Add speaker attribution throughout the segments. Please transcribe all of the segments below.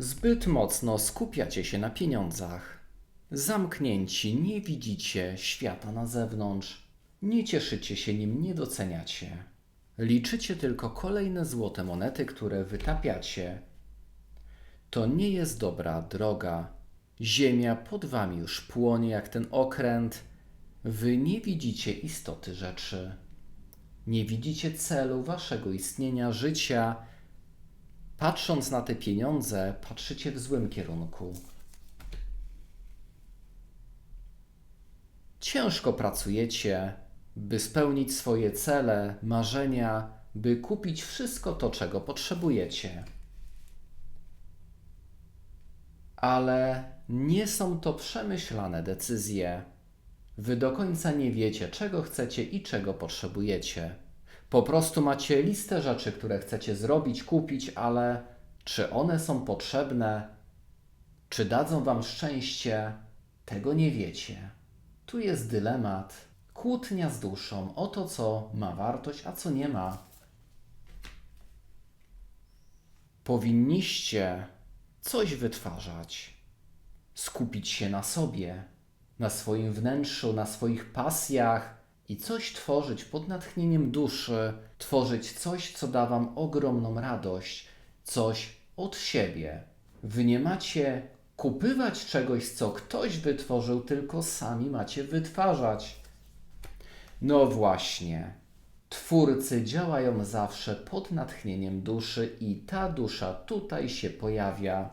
Speaker 1: Zbyt mocno skupiacie się na pieniądzach. Zamknięci, nie widzicie świata na zewnątrz, nie cieszycie się nim, nie doceniacie. Liczycie tylko kolejne złote monety, które wytapiacie. To nie jest dobra droga. Ziemia pod wami już płonie jak ten okręt. Wy nie widzicie istoty rzeczy. Nie widzicie celu waszego istnienia, życia. Patrząc na te pieniądze, patrzycie w złym kierunku. Ciężko pracujecie, by spełnić swoje cele, marzenia, by kupić wszystko to, czego potrzebujecie. Ale nie są to przemyślane decyzje. Wy do końca nie wiecie, czego chcecie i czego potrzebujecie. Po prostu macie listę rzeczy, które chcecie zrobić, kupić, ale czy one są potrzebne, czy dadzą wam szczęście, tego nie wiecie. Tu jest dylemat, kłótnia z duszą. O to, co ma wartość, a co nie ma. Powinniście coś wytwarzać, skupić się na sobie, na swoim wnętrzu, na swoich pasjach i coś tworzyć pod natchnieniem duszy, tworzyć coś, co da Wam ogromną radość, coś od siebie. Wy nie macie kupywać czegoś, co ktoś wytworzył, tylko sami macie wytwarzać. No właśnie. Twórcy działają zawsze pod natchnieniem duszy i ta dusza tutaj się pojawia.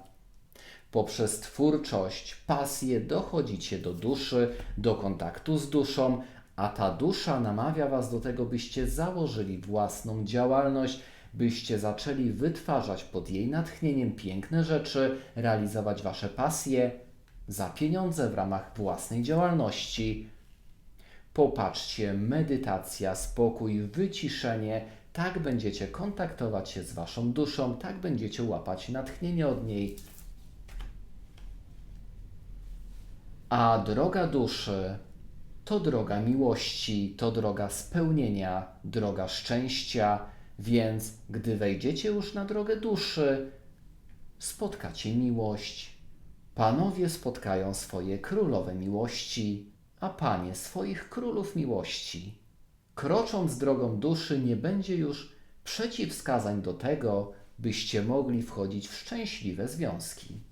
Speaker 1: Poprzez twórczość, pasję dochodzicie do duszy, do kontaktu z duszą, a ta dusza namawia Was do tego, byście założyli własną działalność, byście zaczęli wytwarzać pod jej natchnieniem piękne rzeczy, realizować Wasze pasje za pieniądze w ramach własnej działalności. Popatrzcie, medytacja, spokój, wyciszenie. Tak będziecie kontaktować się z Waszą duszą, tak będziecie łapać natchnienie od niej. A droga duszy to droga miłości, to droga spełnienia, droga szczęścia, więc gdy wejdziecie już na drogę duszy, spotkacie miłość. Panowie spotkają swoje królowe miłości, a panie swoich królów miłości. Krocząc drogą duszy, nie będzie już przeciwwskazań do tego, byście mogli wchodzić w szczęśliwe związki.